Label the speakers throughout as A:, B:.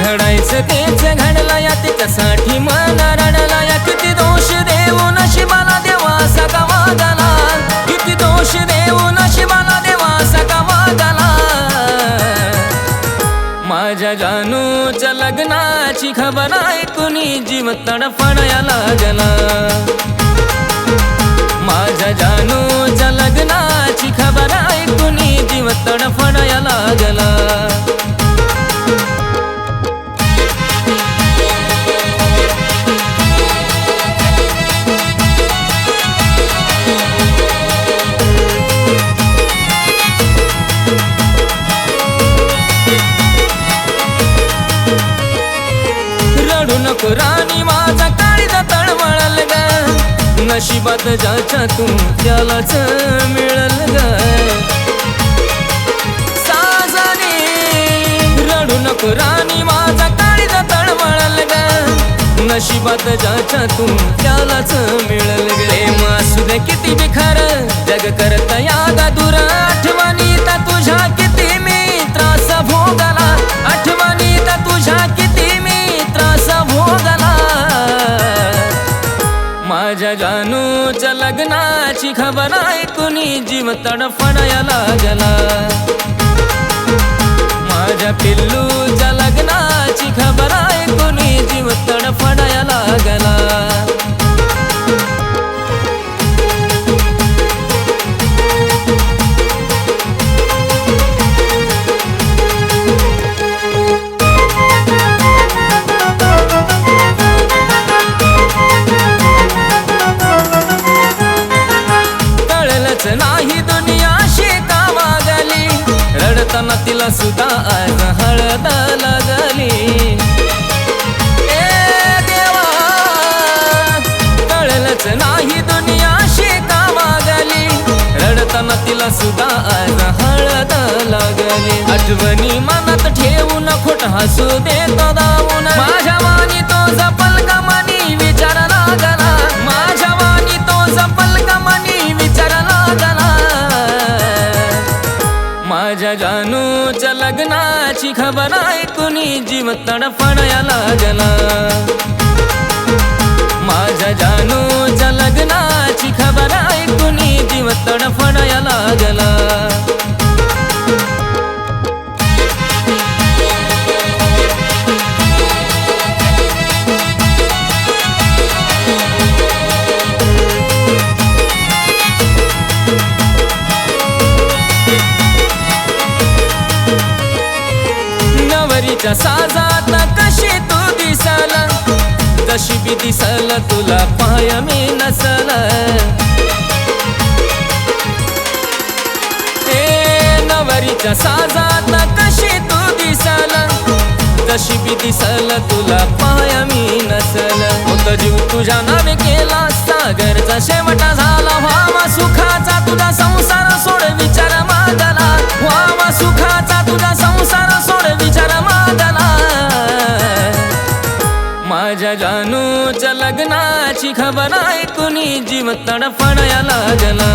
A: घडायचं तेच घडलं या त्याच्यासाठी मन रडला या किती दोष देऊ नशिबाला देवा सका लग्नाची खबर ऐकून जीव तडफडाया लागला माझ्या जानूच्या लग्ना नशिबात ज्याच्या तू त्यालाच मिळल ग साजनी रडू नको राणी माझा काळीचा तळमळल ग नशिबात ज्याच्या तू त्यालाच मिळल गे मासू दे किती बिखार जग करता जानूच्या लग्नाची खबर ऐकूनी जीव तडफडायला लागला माझ्या पिल्लू लग्नाची रडताना तिला सुद्धा आज हळद लागली. ए देवा कळलंच नाही दुनिया शेका मागली? रडताना तिला सुद्धा आज हळद लागली. आठवणी मनात ठेवून खोट हसू देत दावून कोणाची खबर आहे कुणी जीव तडफडाया लागला. माझ्या जानूच्या कसा जाता कशी तू दिसल? कशी बी दिसल तुला पाय मी नसल. ए नवरीच्या साजात कशी तू दिसल? कशी बी दिसल तुला पाय मी नसल. होत जीव तुझ्या नावे केला सागरचा शेवटा. अशी खबर ऐकून जीव तडफडया लागला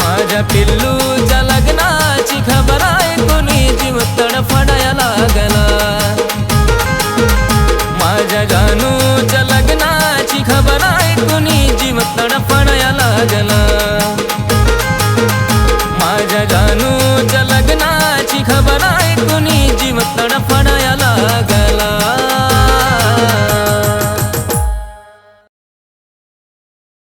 A: माझ्या पिल्लूच्या लग्नाची खबर आहे कुणी? जीव तडफडया लागला माझ्या जानूच्या लग्नाची खबर आहे कुणी? जीव तडफडया लागला माझ्या जानूच्या लग्नाची खबर ऐकून जीव तडफड